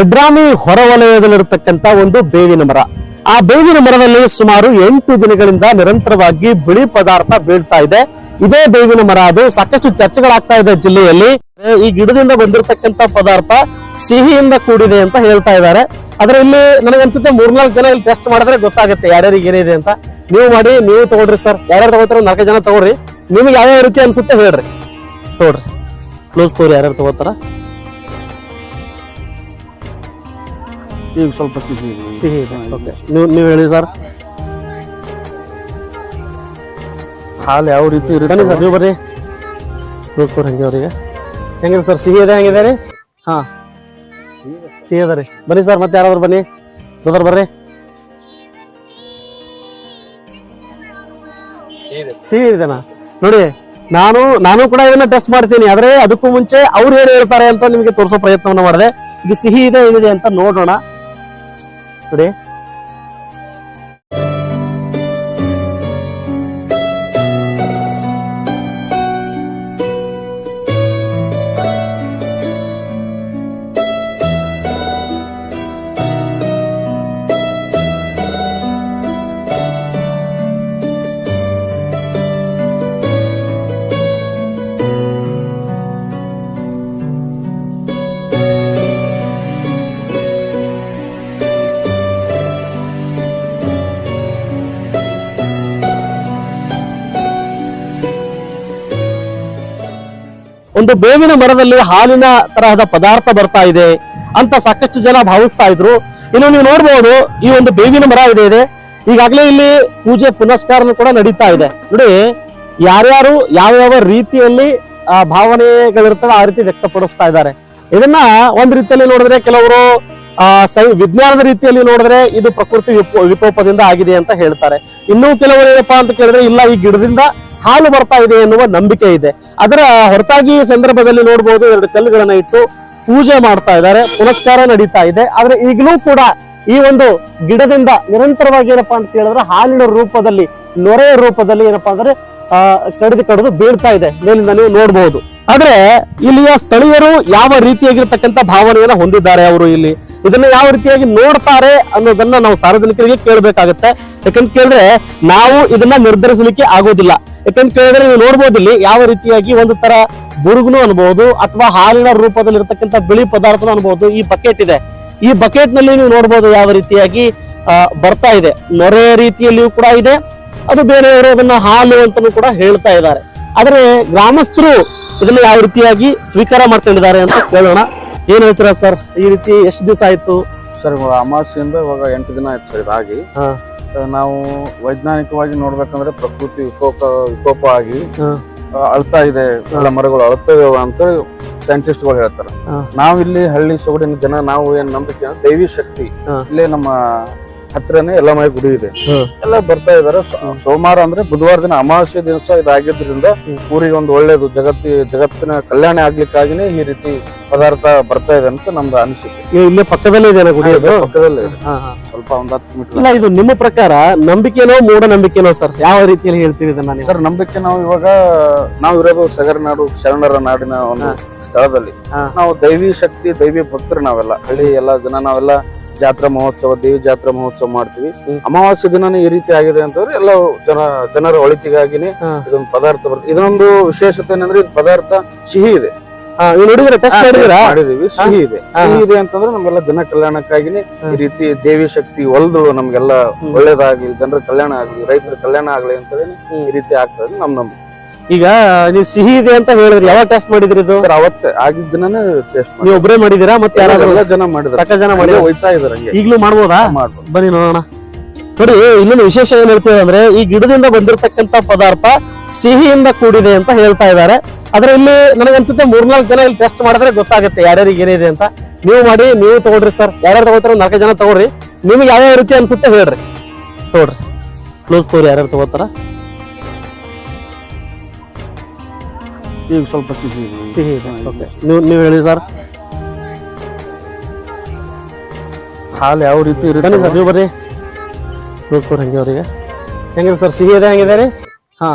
ಎಡ್ರಾಮಿ ಹೊರವಲಯದಲ್ಲಿರತಕ್ಕಂತ ಒಂದು ಬೇವಿನ ಮರ. ಆ ಬೇವಿನ ಮರದಲ್ಲಿ ಸುಮಾರು ಎಂಟು ದಿನಗಳಿಂದ ನಿರಂತರವಾಗಿ ಬಿಳಿ ಪದಾರ್ಥ ಬೀಳ್ತಾ ಇದೆ. ಇದೇ ಬೇವಿನ ಮರ ಅದು ಸಾಕಷ್ಟು ಚರ್ಚೆಗಳಾಗ್ತಾ ಇದೆ ಜಿಲ್ಲೆಯಲ್ಲಿ. ಈ ಗಿಡದಿಂದ ಬಂದಿರತಕ್ಕಂತ ಪದಾರ್ಥ ಸಿಹಿಯಿಂದ ಕೂಡಿದೆ ಅಂತ ಹೇಳ್ತಾ ಇದ್ದಾರೆ. ಆದ್ರೆ ಇಲ್ಲಿ ನನಗನ್ಸುತ್ತೆ ಮೂರ್ನಾಲ್ಕು ಜನ ಇಲ್ಲಿ ಟೆಸ್ಟ್ ಮಾಡಿದ್ರೆ ಗೊತ್ತಾಗುತ್ತೆ ಯಾರ್ಯಾರಿಗೆ ಏನಿದೆ ಅಂತ. ನೀವು ಮಾಡಿ, ನೀವು ತಗೊಳ್ರಿ ಸರ್ ಯಾರ್ಯಾರು ತಗೋತಾರ ನಾಲ್ಕು ಜನ ತಗೋರಿ ನಿಮ್ಗೆ ಯಾವ್ಯಾವ ರೀತಿ ಅನ್ಸುತ್ತೆ ಹೇಳ್ರಿ. ತಗೊಳ್ರಿ. ಕ್ಲೋಸ್ ತೋರಿ, ಯಾರ್ಯಾರು ತಗೋತಾರ ಈಗ ಸ್ವಲ್ಪ ಸಿಹಿ ಇದೆ. ಸಿಹಿ ಇದೆ. ಓಕೆ ನೀವು ನೀವು ಹೇಳಿ ಸರ್. ಹಾಲು ಯಾವ ರೀತಿ ಬನ್ನಿ ಇರುತ್ತೆ ಸರ್ ನೀವು ಬರ್ರಿ ಕ್ಲೋಸ್ ತೋರಿ ಹಂಗೆ ಅವರಿಗೆ. ಹೆಂಗಿದೆ ಸರ್? ಸಿಹಿ ಇದೆ ಹೆಂಗಿದೆ ರೀ? ಹಾ. ಸಿಹಿ ಅದ ರೀ. ಬನ್ನಿ ಸರ್ ಮತ್ತೆ ಯಾರಾದ್ರೂ ಬನ್ನಿ. ಬ್ರದರ್ ಬರ್ರಿ. ಸಿಹಿ ಇದೆನಾ? ನೋಡಿ ನಾನು ನಾನು ಕೂಡ ಇದನ್ನ ಟೆಸ್ಟ್ ಮಾಡ್ತೀನಿ. ಆದ್ರೆ ಅದಕ್ಕೂ ಮುಂಚೆ ಅವ್ರು ಏನು ಹೇಳ್ತಾರೆ ಅಂತ ನಿಮಗೆ ತೋರಿಸೋ ಪ್ರಯತ್ನವನ್ನು ಮಾಡಿದೆ. ಇದು ಸಿಹಿ ಇದೆ ಏನಿದೆ ಅಂತ ನೋಡೋಣ. ನೋಡಿ ಒಂದು ಬೇವಿನ ಮರದಲ್ಲಿ ಹಾಲಿನ ತರಹದ ಪದಾರ್ಥ ಬರ್ತಾ ಇದೆ ಅಂತ ಸಾಕಷ್ಟು ಜನ ಭಾವಿಸ್ತಾ ಇದ್ರು. ಇನ್ನು ನೀವು ನೋಡ್ಬೋದು, ಈ ಒಂದು ಬೇವಿನ ಮರ ಇದೆ ಇದೆ. ಈಗಾಗಲೇ ಇಲ್ಲಿ ಪೂಜೆ ಪುನಸ್ಕಾರ ಕೂಡ ನಡೀತಾ ಇದೆ. ನೋಡಿ, ಯಾರ್ಯಾರು ಯಾವ ರೀತಿಯಲ್ಲಿ, ಆ ಭಾವನೆಗಳಿರ್ತವೆ ಆ ರೀತಿ ವ್ಯಕ್ತಪಡಿಸ್ತಾ ಇದ್ದಾರೆ. ಇದನ್ನ ಒಂದ್ ರೀತಿಯಲ್ಲಿ ನೋಡಿದ್ರೆ ಕೆಲವರು, ಆ, ಸೈ, ವಿಜ್ಞಾನದ ರೀತಿಯಲ್ಲಿ ನೋಡಿದ್ರೆ ಇದು ಪ್ರಕೃತಿ ವಿಕೋಪದಿಂದ ಆಗಿದೆ ಅಂತ ಹೇಳ್ತಾರೆ. ಇನ್ನೂ ಕೆಲವರು ಏನಪ್ಪಾ ಅಂತ ಕೇಳಿದ್ರೆ, ಇಲ್ಲ, ಈ ಗಿಡದಿಂದ ಹಾಲು ಬರ್ತಾ ಇದೆ ಎನ್ನುವ ನಂಬಿಕೆ ಇದೆ. ಅದರ ಹೊರತಾಗಿ ಸಂದರ್ಭದಲ್ಲಿ ನೋಡಬಹುದು ಎರಡು ಕಲ್ಲುಗಳನ್ನ ಇಟ್ಟು ಪೂಜೆ ಮಾಡ್ತಾ ಇದ್ದಾರೆ, ಪುನಸ್ಕಾರ ನಡೀತಾ ಇದೆ. ಆದ್ರೆ ಈಗಲೂ ಕೂಡ ಈ ಒಂದು ಗಿಡದಿಂದ ನಿರಂತರವಾಗಿ ಏನಪ್ಪಾ ಅಂತ ಹೇಳಿದ್ರೆ ಹಾಲಿನ ರೂಪದಲ್ಲಿ, ನೊರೆಯ ರೂಪದಲ್ಲಿ ಏನಪ್ಪಾ ಅಂದ್ರೆ, ಆ, ಕಡಿದು ಕಡಿದು ಬೀಳ್ತಾ ಇದೆ. ಮೇಲಿಂದ ನೀವು ನೋಡಬಹುದು ಆದ್ರೆ ಇಲ್ಲಿಯ ಸ್ಥಳೀಯರು ಯಾವ ರೀತಿಯಾಗಿರ್ತಕ್ಕಂಥ ಭಾವನೆಯನ್ನ ಹೊಂದಿದ್ದಾರೆ ಅವರು ಇಲ್ಲಿ? ಇದನ್ನ ಯಾವ ರೀತಿಯಾಗಿ ನೋಡ್ತಾರೆ ಅನ್ನೋದನ್ನ ನಾವು ಸಾರ್ವಜನಿಕರಿಗೆ ಕೇಳಬೇಕಾಗತ್ತೆ. ಯಾಕಂತ ಕೇಳಿದ್ರೆ ನಾವು ಇದನ್ನ ನಿರ್ಧರಿಸಲಿಕ್ಕೆ ಆಗೋದಿಲ್ಲ. ಯಾಕಂತ ಕೇಳಿದ್ರೆ ನೀವು ನೋಡ್ಬೋದು ಇಲ್ಲಿ ಯಾವ ರೀತಿಯಾಗಿ ಒಂದು ತರ ಬುರುಗುನು ಅನ್ಬಹುದು ಅಥವಾ ಹಾಲಿನ ರೂಪದಲ್ಲಿ ಇರತಕ್ಕಂತ ಬಿಳಿ ಪದಾರ್ಥನು ಅನ್ಬಹುದು ಈ ಬಕೆಟ್ ಇದೆ. ಈ ಬಕೆಟ್ನಲ್ಲಿ ನೀವು ನೋಡ್ಬೋದು ಯಾವ ರೀತಿಯಾಗಿ ಬರ್ತಾ ಇದೆ. ನೊರೆ ರೀತಿಯಲ್ಲಿಯೂ ಕೂಡ ಇದೆ. ಅದು ಬೇರೆಯವರು ಅದನ್ನ ಹಾಲು ಅಂತಲೂ ಕೂಡ ಹೇಳ್ತಾ ಇದ್ದಾರೆ. ಆದ್ರೆ ಗ್ರಾಮಸ್ಥರು ಇದನ್ನ ಯಾವ ರೀತಿಯಾಗಿ ಸ್ವೀಕಾರ ಮಾಡ್ಕೊಂಡಿದ್ದಾರೆ ಅಂತ ಕೇಳೋಣ. ಏನ್ ಹೇಳ್ತೀರಾ ಸರ್? ಈ ರೀತಿ ಎಷ್ಟು ದಿವಸ ಆಯ್ತು? ಸರ್ ಇವಾಗ ಅಮಾವಾಸ್ಯೆಯಿಂದ ಇವಾಗ ಎಂಟು ದಿನ ಆಯ್ತು ಸರ್ ಇದಾಗಿ. ಹಾ. ನಾವು ವೈಜ್ಞಾನಿಕವಾಗಿ ನೋಡ್ಬೇಕಂದ್ರೆ ಪ್ರಕೃತಿ ವಿಕೋಪ ವಿಕೋಪ ಆಗಿ. ಅಳ್ತಾ ಇದೆ. ಎಲ್ಲ ಮರಗಳು ಅಳ್ತವೆ ಅಂತ ಸೈಂಟಿಸ್ಟ್ಗಳು ಹೇಳ್ತಾರೆ. ನಾವಿಲ್ಲಿ ಹಳ್ಳಿ ಸೊಗಡಿನ ಜನ ನಾವು ಏನ್ ನಂಬಿಕೆ ಅಂದ್ರೆ ದೈವಿ ಶಕ್ತಿ. ಇಲ್ಲೇ ನಮ್ಮ ಹತ್ರನೇ ಎಲ್ಲ ಮೈ ಗುಡಿ ಇದೆ. ಎಲ್ಲ ಬರ್ತಾ ಇದಾರೆ. ಸೋಮವಾರ ಅಂದ್ರೆ ಬುಧವಾರ ದಿನ ಅಮಾವಾಸ್ಯ ದಿವಸ ಇದಾಗಿದ್ರಿಂದ. ಊರಿಗೆ ಒಂದು ಒಳ್ಳೇದು ಜಗತ್ತಿ ಜಗತ್ತಿನ ಕಲ್ಯಾಣ ಆಗ್ಲಿಕ್ಕಾಗಿನೇ ಈ ರೀತಿ ಪದಾರ್ಥ ಬರ್ತಾ ಇದೆ ಅಂತ ನಮ್ದು ಅನಿಸಿಕೆ. ಇಲ್ಲಿ ಪಕ್ಕದಲ್ಲೇ ಇದೆ ಗುಡಿ ಪಕ್ಕದಲ್ಲೇ ಇದೆ. ಸ್ವಲ್ಪ ಒಂದ್ ಹತ್ತು ಮೀಟರ್ ಇಲ್ಲ ಇದು ನಿಮ್ಮ ಪ್ರಕಾರ ನಂಬಿಕೆನೋ ಮೂಢನಂಬಿಕೆನೋ ಸರ್? ಯಾವ ರೀತಿಯಲ್ಲಿ ಹೇಳ್ತೀರಿ ನೀವು? ಸರ್ ನಂಬಿಕೆ ನಾವು ಇವಾಗ ನಾವು ಇರೋದು ಸಗರನಾಡು ಶರಣರ ನಾಡಿನ ಒಂದು ಸ್ಥಳದಲ್ಲಿ. ನಾವು ದೈವಿ ಶಕ್ತಿ ದೈವಿ ಭಕ್ತರು ನಾವೆಲ್ಲ. ಹಳ್ಳಿ ಎಲ್ಲ ಜನ ನಾವೆಲ್ಲ ಜಾತ್ರಾ ಮಹೋತ್ಸವ ದೇವಿ ಜಾತ್ರಾ ಮಹೋತ್ಸವ ಮಾಡ್ತೀವಿ. ಅಮಾವಾಸ್ಯ ದಿನನೇ ಈ ರೀತಿ ಆಗಿದೆ ಅಂತಂದ್ರೆ ಎಲ್ಲ ಜನ ಜನರ ಒಳಿತಿಗಾಗಿನೇ. ಇದೊಂದು ಪದಾರ್ಥ ಬರ್ತದೆ ಇದೊಂದು ವಿಶೇಷತೆ ಏನಂದ್ರೆ ಇದು ಪದಾರ್ಥ ಸಿಹಿ ಇದೆ ಮಾಡಿದೀವಿ ಸಿಹಿ ಇದೆ. ಸಿಹಿ ಇದೆ ಅಂತಂದ್ರೆ ನಮ್ಗೆಲ್ಲ ಜನ ಕಲ್ಯಾಣಕ್ಕಾಗಿನೇ ಈ ರೀತಿ ದೇವಿ ಶಕ್ತಿ ಒಲ್ದು ನಮ್ಗೆಲ್ಲ. ಒಳ್ಳೇದಾಗ್ಲಿ ಜನರ ಕಲ್ಯಾಣ ಆಗ್ಲಿ ರೈತರ ಕಲ್ಯಾಣ ಆಗ್ಲಿ ಅಂತ ಈ ರೀತಿ ಆಗ್ತದೆ ನಮ್ ನಂಬಿಕೆ ಈಗ ನೀವು ಸಿಹಿ ಇದೆ ಅಂತ ಹೇಳಿದ್ರಿ ಯಾವಾಗ ಟೆಸ್ಟ್ ಮಾಡಿದ್ರಿ ಇದು? ಅವತ್ತೆ ಆಗಿದ್ದ ದಿನನೇ ಟೇಸ್ಟ್ ಮಾಡಿ ನೀವು ಒಬ್ಬರೇ ಮಾಡಿದಿರಾ ಮತ್ತೆ ಯಾರಾದ್ರೂ ಎಲ್ಲ ಜನ ಮಾಡಿದ್ರು. ಸಕ ಜನ ಮಾಡಿ ಹೋಯ್ತಾ ಒಯ್ತಾ ಇದಾರೆ ಹಂಗೆ. ಈಗಲೂ ಮಾಡ್ಬೋದಾ? ಮಾಡ್ಬೋದು. ಬನ್ನಿ ನೋಡೋಣ. ನೋಡಿ ಇಲ್ಲಿನ ವಿಶೇಷ ಏನ್ ಹೇಳ್ತೀವಿ ಅಂದ್ರೆ ಈ ಗಿಡದಿಂದ ಬಂದಿರತಕ್ಕಂತ ಪದಾರ್ಥ ಸಿಹಿಯಿಂದ ಕೂಡಿದೆ ಅಂತ ಹೇಳ್ತಾ ಇದ್ದಾರೆ. ಆದ್ರೆ ಇಲ್ಲಿ ನನಗನ್ಸುತ್ತೆ ಮೂರ್ನಾಲ್ಕು ಜನ ಇಲ್ಲಿ ಟೆಸ್ಟ್ ಮಾಡಿದ್ರೆ ಗೊತ್ತಾಗುತ್ತೆ ಯಾರ್ಯಾರಿಗೆ ಏನಿದೆ ಅಂತ. ನೀವು ಮಾಡಿ ನೀವು ತಗೊಳ್ರಿ ಸರ್. ಯಾರ್ಯಾರು ತಗೋತಾರ ನಾಲ್ಕು ಜನ ತಗೋರಿ ನಿಮ್ಗೆ ಯಾವ್ಯಾವ ರೀತಿ ಅನ್ಸುತ್ತೆ ಹೇಳ್ರಿ. ತಗೊಳ್ರಿ. ಕ್ಲೋಸ್ ತಗೋರಿ ಯಾರ್ಯಾರು ತಗೋತಾರ ಈಗ ಸ್ವಲ್ಪ ಸಿಹಿ ಇದೆ. ಸಿಹಿ ಇದೆ. ಓಕೆ ನೀವು ನೀವು ಹೇಳಿ ಸರ್. ಹಾಲು ಯಾವ ರೀತಿ ಬನ್ನಿ ಇರುತ್ತೆ. ಸರ್ ನೀವು ಬರ್ರಿ. ತೋರಿ ಹಂಗೆ ಅವರಿಗೆ? ಹೆಂಗಿದೆ ಸರ್ ಸಿಹಿ ಇದೆ ಹೆಂಗಿದೆ ರೀ? ಹಾ.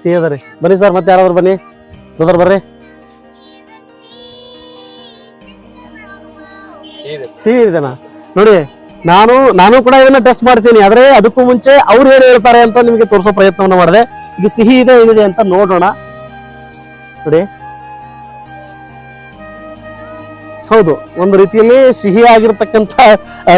ಸಿಹಿ ಅದ ರೀ. ಬನ್ನಿ ಸರ್ ಮತ್ತೆ ಯಾರಾದ್ರೂ ಬನ್ನಿ. ಬ್ರದರ್ ಬರ್ರಿ. ಸಿಹಿ ಇದೆನಾ? ನೋಡಿ ನಾನು ನಾನು ಕೂಡ ಇದನ್ನ ಟೆಸ್ಟ್ ಮಾಡ್ತೀನಿ. ಆದ್ರೆ ಅದಕ್ಕೂ ಮುಂಚೆ ಅವ್ರು ಏನು ಹೇಳ್ತಾರೆ ಅಂತ ನಿಮಗೆ ತೋರಿಸೋ ಪ್ರಯತ್ನವನ್ನ ಮಾಡಿದೆ. ಇದು ಸಿಹಿ ಇದೆ ಏನಿದೆ ಅಂತ ನೋಡೋಣ. ನೋಡಿ ಹೌದು, ಒಂದು ರೀತಿಯಲ್ಲಿ ಸಿಹಿ ಆಗಿರ್ತಕ್ಕಂತ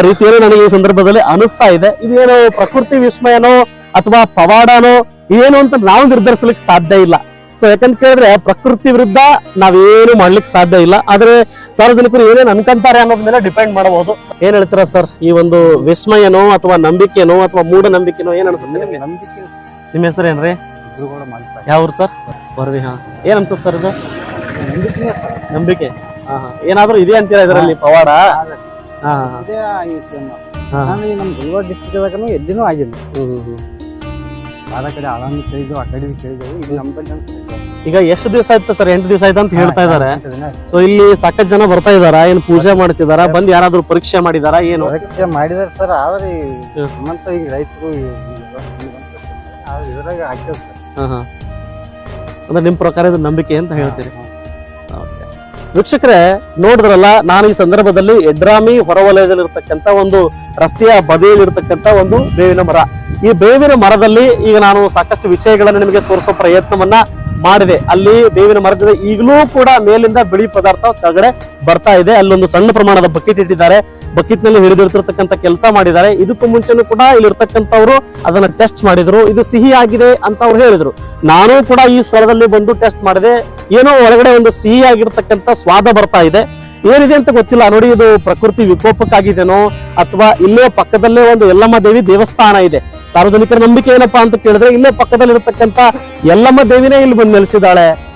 ರೀತಿಯಲ್ಲಿ ನನಗೆ ಈ ಸಂದರ್ಭದಲ್ಲಿ ಅನಿಸ್ತಾ ಇದೆ. ಇದೇನು ಪ್ರಕೃತಿ ವಿಸ್ಮಯನೋ ಅಥವಾ ಪವಾಡನೋ ಏನು ಅಂತ ನಾವು ನಿರ್ಧರಿಸಲಿಕ್ಕೆ ಸಾಧ್ಯ ಇಲ್ಲ. ಸೊ ಯಾಕಂತ ಕೇಳಿದ್ರೆ ಪ್ರಕೃತಿ ವಿರುದ್ಧ ನಾವೇನು ಮಾಡ್ಲಿಕ್ಕೆ ಸಾಧ್ಯ ಇಲ್ಲ. ಆದ್ರೆ ಸಾರ್ವಜನಿಕರು ಏನೇನು ಅನ್ಕೊಂತಾರೆ ಅನ್ನೋದ್ ಮೇಲೆ ಡಿಪೆಂಡ್ ಮಾಡಬಹುದು. ಏನ್ ಹೇಳ್ತೀರಾ ಸರ್? ಈ ಒಂದು ವಿಸ್ಮಯನೋ ಅಥವಾ ನಂಬಿಕೆನೋ ಅಥವಾ ಮೂಢನಂಬಿಕೆನೋ ಏನ್ ಅನ್ಸುತ್ತೆ ನಿಮ್ಗೆ? ನಂಬಿಕೆ ನಿಮ್ಮ ಹೆಸರು ಏನ್ರಿ ಯಾವ ಸರ್ ಬರ್ವಿ ಹಾ ಏನ್ ಅನ್ಸುತ್ತೆ ಸರ್ ಇದು ನಂಬಿಕೆ ಹಾ ಹಾ ಏನಾದ್ರೂ ಇದೆ ಅಂತೀರಾ ಇದರಲ್ಲಿ ಪವಾಡ ಹಾ. ಹಾ ನಾನು ಈ ನಮ್ಮ ಗುಲ್ಬರ್ಗ ಎಲ್ಲಿನೂ ಆಗಿಲ್ಲ. ಬಾಳ ಕಡೆ ಆಳಂದು ಕೇಳಿದ್ವು ಆ ಕಡೆ ಕೇಳಿದೆವು ನಮ್ಮ ಬಲ್ಲಿ ಈಗ ಎಷ್ಟು ದಿವಸ ಆಯ್ತು ಸರ್ ಎಂಟು ದಿವಸ ಆಯ್ತು ಅಂತ ಹೇಳ್ತಾ ಇದಾರೆ ಎಂಟು ಸೊ ಇಲ್ಲಿ ಸಾಕಷ್ಟು ಜನ ಬರ್ತಾ ಇದಾರ ಏನ್ ಪೂಜೆ ಮಾಡ್ತಿದಾರ ಬಂದ್ ಯಾರಾದ್ರೂ ಪರೀಕ್ಷೆ ಮಾಡಿದಾರ ಏನು ಪರೀಕ್ಷೆ ಮಾಡಿದಾರೆ ಸರ್ ಆದ್ರೆ. ನಮ್ಮಂತ ಈಗ ರೈತರು ಇದ್ರಾಗ ಆಗ್ತದೆ ಸರ್ ಹಾ ಹಾ. ಅಂದ್ರೆ ನಿಮ್ ಪ್ರಕಾರ ಇದು ನಂಬಿಕೆ ಅಂತ ಹೇಳ್ತೀರಿ. Okay. ವೀಕ್ಷಕರೇ ನೋಡಿದ್ರಲ್ಲ ನಾನು ಈ ಸಂದರ್ಭದಲ್ಲಿ ಎಡ್ರಾಮಿ ಹೊರವಲಯದಲ್ಲಿರ್ತಕ್ಕಂಥ ಒಂದು ರಸ್ತೆಯ ಬದಿಯಲ್ಲಿರ್ತಕ್ಕಂಥ ಒಂದು ಬೇವಿನ ಮರ. ಈ ಬೇವಿನ ಮರದಲ್ಲಿ ಈಗ ನಾನು ಸಾಕಷ್ಟು ವಿಷಯಗಳನ್ನು ನಿಮಗೆ ತೋರಿಸೋ ಪ್ರಯತ್ನವನ್ನ ಮಾಡಿದೆ. ಅಲ್ಲಿ ಬೇವಿನ ಮರದಿಂದ ಈಗಲೂ ಕೂಡ ಮೇಲಿಂದ ಬಿಳಿ ಪದಾರ್ಥ ಕೆಳಗಡೆ ಬರ್ತಾ ಇದೆ. ಅಲ್ಲೊಂದು ಸಣ್ಣ ಪ್ರಮಾಣದ ಬಕೆಟ್ ಇಟ್ಟಿದ್ದಾರೆ. ಬಕೆಟ್ನಲ್ಲಿ ಹಿಡಿದಿರ್ತಿರ್ತಕ್ಕಂಥ ಕೆಲಸ ಮಾಡಿದ್ದಾರೆ. ಇದಕ್ಕೂ ಮುಂಚೆನೂ ಕೂಡ ಇಲ್ಲಿರ್ತಕ್ಕಂಥವ್ರು ಅದನ್ನ ಟೆಸ್ಟ್ ಮಾಡಿದ್ರು. ಇದು ಸಿಹಿ ಆಗಿದೆ ಅಂತ ಅವ್ರು ಹೇಳಿದ್ರು. ನಾನು ಕೂಡ ಈ ಸ್ಥಳದಲ್ಲಿ ಬಂದು ಟೆಸ್ಟ್ ಮಾಡಿದೆ. ಏನೋ ಒಳಗಡೆ ಒಂದು ಸಿಹಿ ಆಗಿರ್ತಕ್ಕಂಥ ಸ್ವಾದ ಬರ್ತಾ ಇದೆ. ಏನಿದೆ ಅಂತ ಗೊತ್ತಿಲ್ಲ. ನೋಡಿ, ಇದು ಪ್ರಕೃತಿ ವಿಕೋಪಕ್ಕಾಗಿದೆನೋ ಅಥವಾ ಇಲ್ಲೇ ಪಕ್ಕದಲ್ಲೇ ಒಂದು ಯಲ್ಲಮ್ಮ ದೇವಿ ದೇವಸ್ಥಾನ ಇದೆ. ಸಾರ್ವಜನಿಕರ ನಂಬಿಕೆ ಏನಪ್ಪಾ ಅಂತ ಕೇಳಿದ್ರೆ ಇಲ್ಲೇ ಪಕ್ಕದಲ್ಲಿ ಇರತಕ್ಕಂತ ಯಲ್ಲಮ್ಮ ದೇವಿನೇ ಇಲ್ಲಿ ಬಂದು ನೆಲೆಸಿದಾಳೆ ಆ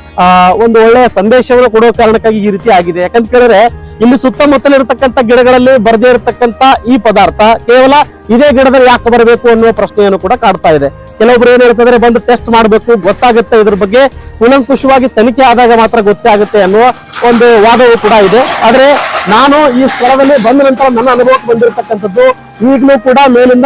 ಒಂದು ಒಳ್ಳೆಯ ಸಂದೇಶವನ್ನು ಕೊಡುವ ಕಾರಣಕ್ಕಾಗಿ ಈ ರೀತಿ ಆಗಿದೆ. ಯಾಕಂತ ಕೇಳಿದ್ರೆ, ಇಲ್ಲಿ ಸುತ್ತಮುತ್ತಲಿರ್ತಕ್ಕಂಥ ಗಿಡಗಳಲ್ಲಿ ಬರದೇ ಇರತಕ್ಕಂತ ಈ ಪದಾರ್ಥ ಕೇವಲ ಇದೇ ಗಿಡದಲ್ಲಿ ಯಾಕೆ ಬರಬೇಕು ಅನ್ನುವ ಪ್ರಶ್ನೆಯನ್ನು ಕೂಡ ಕಾಡ್ತಾ ಇದೆ. ಕೆಲವೊಬ್ರು ಏನ್ ಹೇಳ್ತಿದ್ರೆ ಬಂದು ಟೆಸ್ಟ್ ಮಾಡಬೇಕು, ಗೊತ್ತಾಗುತ್ತೆ ಇದ್ರ ಬಗ್ಗೆ ಕುಲಂಕುಷವಾಗಿ ತನಿಖೆ ಆದಾಗ ಮಾತ್ರ ಗೊತ್ತೇ ಆಗುತ್ತೆ ಅನ್ನುವ ಒಂದು ವಾದವು ಕೂಡ ಇದೆ. ಆದ್ರೆ ನಾನು ಈ ಸ್ಥಳದಲ್ಲಿ ಬಂದ ನಂತರ ನನ್ನ ಅನುಭವಕ್ಕೆ ಬಂದಿರತಕ್ಕಂಥದ್ದು, ಈಗಲೂ ಕೂಡ ಮೇಲಿಂದ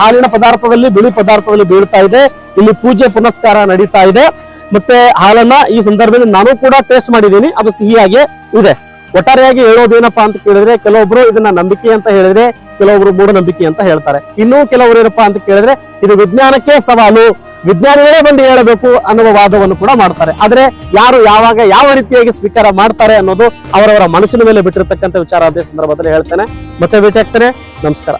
ಹಾಲಿನ ಪದಾರ್ಥದಲ್ಲಿ, ಬಿಳಿ ಪದಾರ್ಥದಲ್ಲಿ ಬೀಳ್ತಾ ಇದೆ. ಇಲ್ಲಿ ಪೂಜೆ ಪುನಸ್ಕಾರ ನಡೀತಾ ಇದೆ. ಮತ್ತೆ ಹಾಲನ್ನ ಈ ಸಂದರ್ಭದಲ್ಲಿ ನಾನು ಕೂಡ ಟೇಸ್ಟ್ ಮಾಡಿದ್ದೀನಿ. ಅದು ಸಿಹಿಯಾಗಿ ಇದೆ. ಒಟ್ಟಾರೆಯಾಗಿ ಹೇಳೋದೇನಪ್ಪಾ ಅಂತ ಕೇಳಿದ್ರೆ, ಕೆಲವೊಬ್ರು ಇದನ್ನ ನಂಬಿಕೆ ಅಂತ ಹೇಳಿದ್ರೆ, ಕೆಲವೊಬ್ರು ಮೂಢನಂಬಿಕೆ ಅಂತ ಹೇಳ್ತಾರೆ. ಇನ್ನೂ ಕೆಲವರು ಏನಪ್ಪಾ ಅಂತ ಕೇಳಿದ್ರೆ, ಇದು ವಿಜ್ಞಾನಕ್ಕೆ ಸವಾಲು. ವಿಜ್ಞಾನಿಗಳೇ ಬಂದು ಹೇಳಬೇಕು ಅನ್ನುವ ವಾದವನ್ನು ಕೂಡ ಮಾಡ್ತಾರೆ. ಆದ್ರೆ ಯಾರು ಯಾವಾಗ ಯಾವ ರೀತಿಯಾಗಿ ಸ್ವೀಕಾರ ಮಾಡ್ತಾರೆ ಅನ್ನೋದು ಅವರವರ ಮನಸ್ಸಿನ ಮೇಲೆ ಬಿಟ್ಟಿರ್ತಕ್ಕಂಥ ವಿಚಾರ ಅದೇ ಸಂದರ್ಭದಲ್ಲಿ ಹೇಳ್ತೇನೆ. ಮತ್ತೆ ಭೇಟಿ ಆಗ್ತೇನೆ. ನಮಸ್ಕಾರ.